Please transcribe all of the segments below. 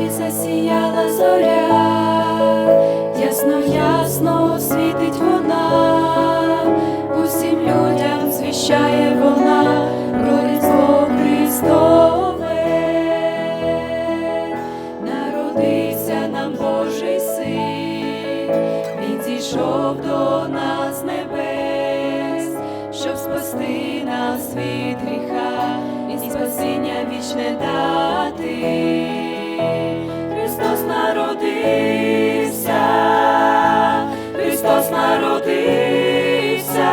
небі засіяла зоря, ясно, ясно світить вона, усім людям звіщає вона. Про Різдво Христове, народився нам Божий син, він зійшов до нас небес, щоб спасти нас від гріха і спасіння вічне дати. Народився,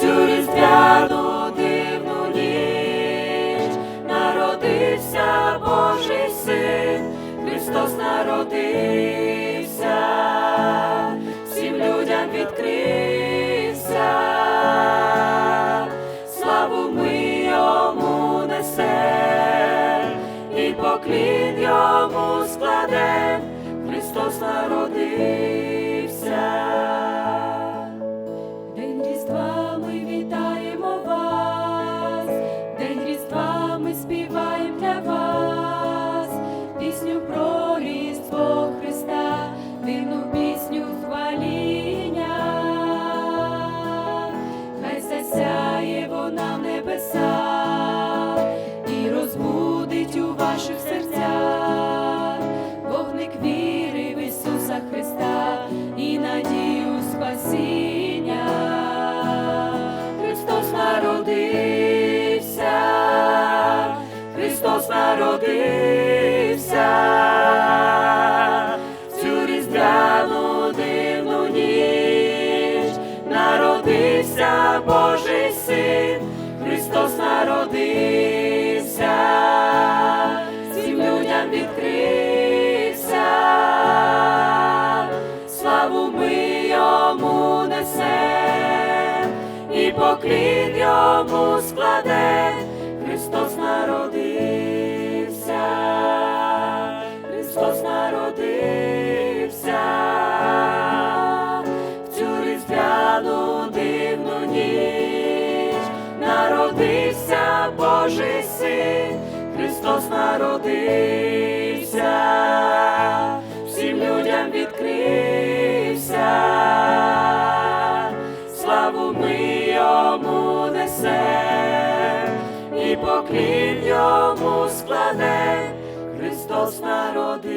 цю різдвяну дивну ніч народився Божий син, Христос народився, всім людям відкрився, славу ми йому несем, і поклін йому складем, Христос народився. Ваших серцях. Вогник віри в Ісуса Христа і надію спасіння. Христос народився, Христос народився, цю різдвяну дивну ніч народився Божий і поклін йому складе, Христос народився, Христос народився, в цю різдвяну дивну ніч народився Божий син, Христос народився, поклін йому складе, Христос народився.